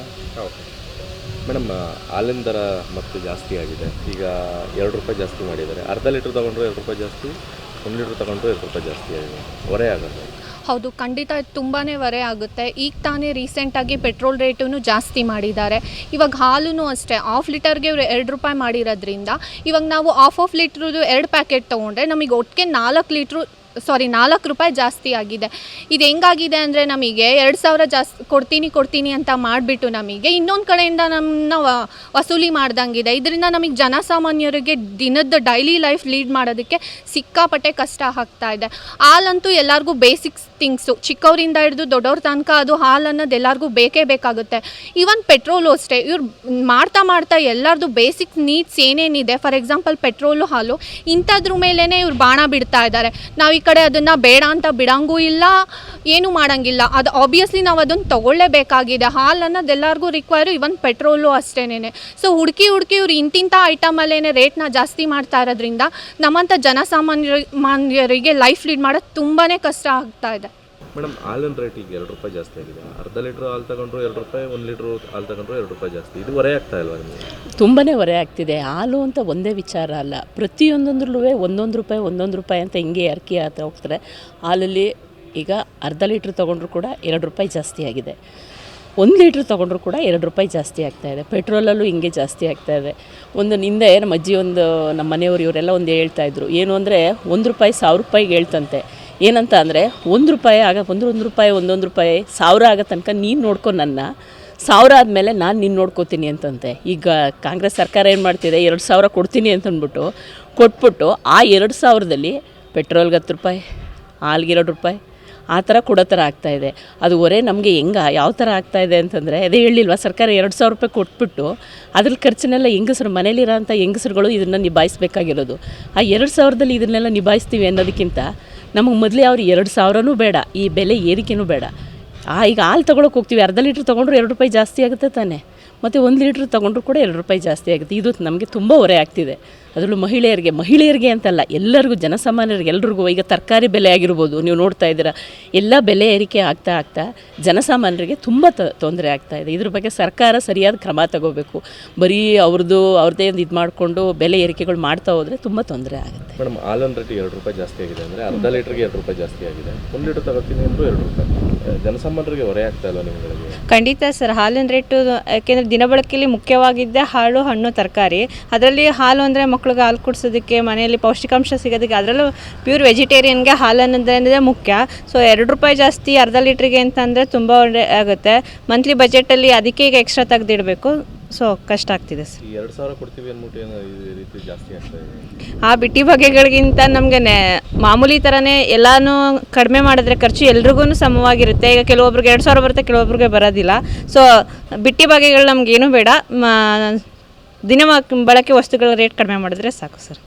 ಅಷ್ಟೇನಾ okay madam ಹಾಲಿನ ದರ ಮತ್ತೆ ಜಾಸ್ತಿ ಆಗಿದೆ. ಈಗ ಎರಡು ರೂಪಾಯಿ ಜಾಸ್ತಿ ಮಾಡಿದ್ದಾರೆ. ಅರ್ಧ ಲೀಟ್ರ್ ತೊಗೊಂಡ್ರೆ ಎರಡು ರೂಪಾಯಿ ಜಾಸ್ತಿ, ಒಂದು ಲೀಟ್ರ್ ತೊಗೊಂಡ್ರು ಎರಡು ರೂಪಾಯಿ ಜಾಸ್ತಿ ಆಗಿದೆ. ಹೊರೆ ಆಗುತ್ತೆ ಹೌದು, ಖಂಡಿತ ತುಂಬಾ ಹೊರೆ ಆಗುತ್ತೆ. ಈಗ ತಾನೇ ರೀಸೆಂಟಾಗಿ ಪೆಟ್ರೋಲ್ ರೇಟನ್ನು ಜಾಸ್ತಿ ಮಾಡಿದ್ದಾರೆ. ಇವಾಗ ಹಾಲು ಅಷ್ಟೇ ಆಫ್ ಲೀಟರ್ಗೆ ಎರಡು ರೂಪಾಯಿ ಮಾಡಿರೋದ್ರಿಂದ, ಇವಾಗ ನಾವು ಹಾಫ್ ಆಫ್ ಲೀಟ್ರದ್ದು ಎರಡು ಪ್ಯಾಕೆಟ್ ತೊಗೊಂಡ್ರೆ ನಮಗೆ ಒಟ್ಟಿಗೆ ನಾಲ್ಕು ಲೀಟ್ರು ಸಾರಿ ನಾಲ್ಕು ರೂಪಾಯಿ ಜಾಸ್ತಿ ಆಗಿದೆ. ಇದು ಹೆಂಗಾಗಿದೆ ಅಂದರೆ ನಮಗೆ ಎರಡು ಸಾವಿರ ಜಾಸ್ತಿ ಕೊಡ್ತೀನಿ ಕೊಡ್ತೀನಿ ಅಂತ ಮಾಡಿಬಿಟ್ಟು ನಮಗೆ ಇನ್ನೊಂದು ಕಡೆಯಿಂದ ನಮ್ಮನ್ನ ವಸೂಲಿ ಮಾಡ್ದಂಗಿದೆ. ಇದರಿಂದ ನಮಗೆ ಜನಸಾಮಾನ್ಯರಿಗೆ ದಿನದ ಡೈಲಿ ಲೈಫ್ ಲೀಡ್ ಮಾಡೋದಕ್ಕೆ ಸಿಕ್ಕಾಪಟ್ಟೆ ಕಷ್ಟ ಆಗ್ತಾ ಇದೆ. ಹಾಲಂತೂ ಎಲ್ಲರಿಗೂ ಬೇಸಿಕ್ಸ್ ಥಿಂಗ್ಸು ಚಿಕ್ಕವರಿಂದ ಹಿಡಿದು ದೊಡ್ಡವ್ರ ತನಕ ಅದು ಹಾಲು ಅನ್ನೋದು ಎಲ್ಲರಿಗೂ ಬೇಕೇ ಬೇಕಾಗುತ್ತೆ. ಈವನ್ ಪೆಟ್ರೋಲು ಅಷ್ಟೇ, ಇವ್ರು ಮಾಡ್ತಾ ಮಾಡ್ತಾ ಎಲ್ಲರದು ಬೇಸಿಕ್ ನೀಡ್ಸ್ ಏನೇನಿದೆ ಫಾರ್ ಎಕ್ಸಾಂಪಲ್ ಪೆಟ್ರೋಲು ಹಾಲು, ಇಂಥದ್ರ ಮೇಲೇ ಇವ್ರು ಬಾಣ ಬಿಡ್ತಾ ಇದ್ದಾರೆ. ನಾವು ಕಡೆ ಅದನ್ನು ಬೇಡ ಅಂತ ಬಿಡಂಗೂ ಇಲ್ಲ, ಏನು ಮಾಡೋಂಗಿಲ್ಲ. ಅದು ಆಬ್ವಿಯಸ್ಲಿ ನಾವು ಅದನ್ನು ತಗೊಳ್ಳೇಬೇಕಾಗಿದೆ. ಹಾಲು ಅನ್ನೋದು ಎಲ್ಲರಿಗೂ ರಿಕ್ವೈರ್ ಇವನ್ ಪೆಟ್ರೋಲು ಅಷ್ಟೇನೆ ಸೊ ಹುಡುಕಿ ಹುಡುಕಿ ಇವ್ರು ಇಂತಿಂಥ ಐಟಮಲ್ಲೇನೆ ರೇಟ್ನ ಜಾಸ್ತಿ ಮಾಡ್ತಾ ಇರೋದ್ರಿಂದ ನಮ್ಮಂಥ ಜನಸಾಮಾನ್ಯರಿಗೆ ಮಾನ್ಯರಿಗೆ ಲೈಫ್ ಲೀಡ್ ಮಾಡೋದು ತುಂಬಾ ಕಷ್ಟ ಆಗ್ತಾ ಇದೆ. ಮೇಡಮ್, ಹಾಲಿನ ರೇಟ್ ಈಗ ಎರಡು ರೂಪಾಯಿ ಜಾಸ್ತಿ ಆಗಿದೆ. ಅರ್ಧ ಲೀಟ್ರ್ ಹಾಲು ತಗೊಂಡ್ರು ಎರಡು ರೂಪಾಯಿ, ಒಂದು ಲೀಟ್ರ್ ಹಾಲು ತಗೊಂಡ್ರು ಎರಡು ರೂಪಾಯಿ ಜಾಸ್ತಿ. ಇದು ಹೊರೆ ಆಗ್ತಾ ಇಲ್ವಾ ನಿಮಗೆ? ತುಂಬಾ ಹೊರೆ ಆಗ್ತಿದೆ. ಹಾಲು ಅಂತ ಒಂದೇ ವಿಚಾರ ಅಲ್ಲ. ಪ್ರತಿಯೊಂದೊಂದ್ರಲ್ಲೂ ಒಂದೊಂದು ರೂಪಾಯಿ ಒಂದೊಂದು ರೂಪಾಯಿ ಅಂತ ಹಿಂಗೆ ಅರ್ಕಿ ಆತ ಹೋಗ್ತಾರೆ. ಹಾಲಲ್ಲಿ ಈಗ ಅರ್ಧ ಲೀಟ್ರ್ ತೊಗೊಂಡ್ರು ಕೂಡ ಎರಡು ರೂಪಾಯಿ ಜಾಸ್ತಿ ಆಗಿದೆ. ಒಂದು ಲೀಟ್ರ್ ತೊಗೊಂಡ್ರು ಕೂಡ ಎರಡು ರೂಪಾಯಿ ಜಾಸ್ತಿ ಆಗ್ತಾ ಇದೆ. ಪೆಟ್ರೋಲಲ್ಲೂ ಹಿಂಗೆ ಜಾಸ್ತಿ ಆಗ್ತಾ ಇದೆ. ಒಂದು ನಿಂದೆ ನಮ್ಮ ಅಜ್ಜಿ, ಒಂದು ನಮ್ಮ ಮನೆಯವರು ಇವರೆಲ್ಲ ಒಂದು ಹೇಳ್ತಾ ಇದ್ರು. ಏನು ಅಂದರೆ, ಒಂದು ರೂಪಾಯಿ ಸಾವಿರ ರೂಪಾಯಿಗೆ ಹೇಳ್ತಂತೆ. ಏನಂತ ಅಂದರೆ, ಒಂದು ರೂಪಾಯಿ ಆಗ ಒಂದು ಒಂದು ರೂಪಾಯಿ ಒಂದೊಂದು ರೂಪಾಯಿ, ಸಾವಿರ ಆಗೋ ತನಕ ನೀನು ನೋಡ್ಕೊ ನನ್ನ, ಸಾವಿರ ಆದಮೇಲೆ ನಾನು ನಿನ್ನ ನೋಡ್ಕೋತೀನಿ ಅಂತಂತೆ. ಈಗ ಕಾಂಗ್ರೆಸ್ ಸರ್ಕಾರ ಏನು ಮಾಡ್ತಿದೆ, ಎರಡು ಸಾವಿರ ಕೊಡ್ತೀನಿ ಅಂತಂದ್ಬಿಟ್ಟು ಕೊಟ್ಬಿಟ್ಟು ಆ ಎರಡು ಸಾವಿರದಲ್ಲಿ ಪೆಟ್ರೋಲ್ಗೆ ಹತ್ತು ರೂಪಾಯಿ, ಹಾಲ್ಗೆ ಎರಡು ರೂಪಾಯಿ, ಆ ಥರ ಕೊಡೋ ಥರ ಆಗ್ತಾಯಿದೆ ಅದು ಹೊರೆ ನಮಗೆ ಹೆಂಗ, ಯಾವ ಥರ ಆಗ್ತಾಯಿದೆ ಅಂತಂದರೆ, ಅದೇ ಹೇಳಿಲ್ವಾ, ಸರ್ಕಾರ ಎರಡು ಸಾವಿರ ರೂಪಾಯಿ ಕೊಟ್ಬಿಟ್ಟು ಅದ್ರ ಖರ್ಚನ್ನೆಲ್ಲ ಹೆಂಗಸರು ಮನೇಲಿರೋಂಥ ಹೆಂಗಸರುಗಳು ಇದನ್ನು ನಿಭಾಯಿಸ್ಬೇಕಾಗಿರೋದು. ಆ ಎರಡು ಸಾವಿರದಲ್ಲಿ ಇದನ್ನೆಲ್ಲ ನಿಭಾಯಿಸ್ತೀವಿ ಅನ್ನೋದಕ್ಕಿಂತ ನಮಗೆ ಮೊದಲೇ ಅವ್ರು ಎರಡು ಸಾವಿರನೂ ಬೇಡ, ಈ ಬೆಲೆ ಏರಿಕೆನೂ ಬೇಡ. ಆ, ಈಗ ಹಾಲು ತೊಗೊಳಕ್ಕೆ ಹೋಗ್ತೀವಿ, ಅರ್ಧ ಲೀಟ್ರ್ ತೊಗೊಂಡ್ರು ಎರಡು ರೂಪಾಯಿ ಜಾಸ್ತಿ ಆಗುತ್ತೆ ತಾನೇ. ಮತ್ತು ಒಂದು ಲೀಟ್ರ್ ತೊಗೊಂಡ್ರು ಕೂಡ ಎರಡು ರೂಪಾಯಿ ಜಾಸ್ತಿ ಆಗುತ್ತೆ. ಇದು ನಮಗೆ ತುಂಬ ಹೊರೆ ಆಗ್ತಿದೆ. ಅದರಲ್ಲೂ ಮಹಿಳೆಯರಿಗೆ ಮಹಿಳೆಯರಿಗೆ ಅಂತಲ್ಲ ಎಲ್ಲರಿಗೂ ಜನಸಾಮಾನ್ಯರಿಗೆ ಎಲ್ಲರಿಗೂ ಈಗ ತರಕಾರಿ ಬೆಲೆ ಆಗಿರ್ಬೋದು ನೀವು ನೋಡ್ತಾ ಇದ್ದೀರಾ ಎಲ್ಲ ಬೆಲೆ ಏರಿಕೆ ಆಗ್ತಾ ಆಗ್ತಾ ಜನಸಾಮಾನ್ಯರಿಗೆ ತುಂಬ ತೊಂದರೆ ಆಗ್ತಾ ಇದೆ. ಇದ್ರ ಬಗ್ಗೆ ಸರ್ಕಾರ ಸರಿಯಾದ ಕ್ರಮ ತಗೋಬೇಕು. ಬರೀ ಅವ್ರದ್ದು ಅವ್ರದ್ದೇ ಒಂದು ಇದು ಮಾಡಿಕೊಂಡು ಬೆಲೆ ಏರಿಕೆಗಳು ಮಾಡ್ತಾ ಹೋದರೆ ತುಂಬ ತೊಂದರೆ ಆಗುತ್ತೆ. ಮೇಡಮ್ ಹಾಲನ್ ರೇಟ್ ಎರಡು ರೂಪಾಯಿ ಜಾಸ್ತಿ ಆಗಿದೆ ಅಂದರೆ ಅರ್ಧ ಲೀಟ್ರಿಗೆ ಎರಡು ರೂಪಾಯಿ ಜಾಸ್ತಿ ಆಗಿದೆ. ಒಂದು ಲೀಟರ್ ತಗೋತೀನಿ ಅಂದರೂ ಎರಡು ರೂಪಾಯಿ. ಜನಸಾಮಾನ್ಯರಿಗೆ ಹೊರೆ ಆಗ್ತಾ ಇಲ್ಲ ನಿಮಗೆ ಖಂಡಿತ ಸರ್ ಹಾಲಿನ ರೇಟು ಯಾಕೆಂದರೆ ದಿನಬಳಕೆಯಲ್ಲಿ ಮುಖ್ಯವಾಗಿದ್ದೆ ಹಾಲು ಹಣ್ಣು ತರಕಾರಿ. ಅದರಲ್ಲಿ ಹಾಲು ಅಂದರೆ ಮಕ್ಳಿಗೆ ಹಾಲು ಕುಡಿಸೋದಕ್ಕೆ ಮನೆಯಲ್ಲಿ ಪೌಷ್ಟಿಕಾಂಶ ಸಿಗೋದಕ್ಕೆ ಅದರಲ್ಲೂ ಪ್ಯೂರ್ ವೆಜಿಟೇರಿಯನ್ಗೆ ಹಾಲು ಅನ್ನೋದೇ ಮುಖ್ಯ. ಸೊ ಎರಡು ರೂಪಾಯಿ ಜಾಸ್ತಿ ಅರ್ಧ ಲೀಟ್ರಿಗೆ ಅಂತಂದರೆ ತುಂಬ ಒಳ್ಳೆ ಆಗುತ್ತೆ. ಮಂತ್ಲಿ ಬಜೆಟಲ್ಲಿ ಅದಕ್ಕೆ ಈಗ ಎಕ್ಸ್ಟ್ರಾ ತೆಗೆದಿಡಬೇಕು. ಸೊ ಕಷ್ಟ ಆಗ್ತಿದೆ ಸರ್. ಎರಡು ಸಾವಿರ ಕೊಡ್ತೀವಿ ಅಂದ್ಬಿಟ್ಟು ಏನೋ ಈ ರೀತಿ ಜಾಸ್ತಿ ಆಗ್ತಾ ಇದೆ? ಆ ಬಿಟ್ಟಿ ಬಗೆಗಳಿಗಿಂತ ನಮಗೆ ಮಾಮೂಲಿ ಥರನೇ ಎಲ್ಲನೂ ಕಡಿಮೆ ಮಾಡಿದ್ರೆ ಖರ್ಚು ಎಲ್ರಿಗೂ ಸಮವಾಗಿರುತ್ತೆ. ಈಗ ಕೆಲವೊಬ್ರಿಗೆ ಎರಡು ಸಾವಿರ ಬರುತ್ತೆ ಕೆಲವೊಬ್ರಿಗೆ ಬರೋದಿಲ್ಲ. ಸೊ ಬಿಟ್ಟಿ ಬಗೆಗಳು ನಮಗೇನು ಬೇಡ. ಮ- ದಿನ ಬಳಕೆ ವಸ್ತುಗಳ ರೇಟ್ ಕಡಿಮೆ ಮಾಡಿದ್ರೆ ಸಾಕು ಸರ್.